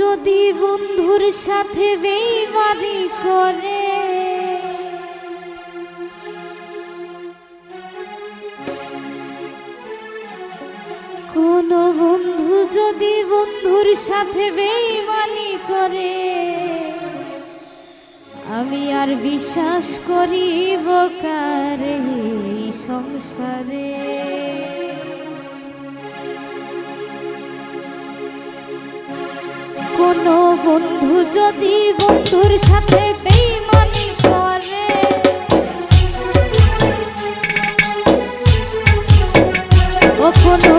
যদি বন্ধুর সাথে বেইমানি করে, কোন বন্ধু যদি বন্ধুর সাথে বেইমানি করে, আমি আর বিশ্বাস করিব কারে সংসারে? কোনো বন্ধু যদি বন্ধুর সাথে বেইমানি করে। ও কোনো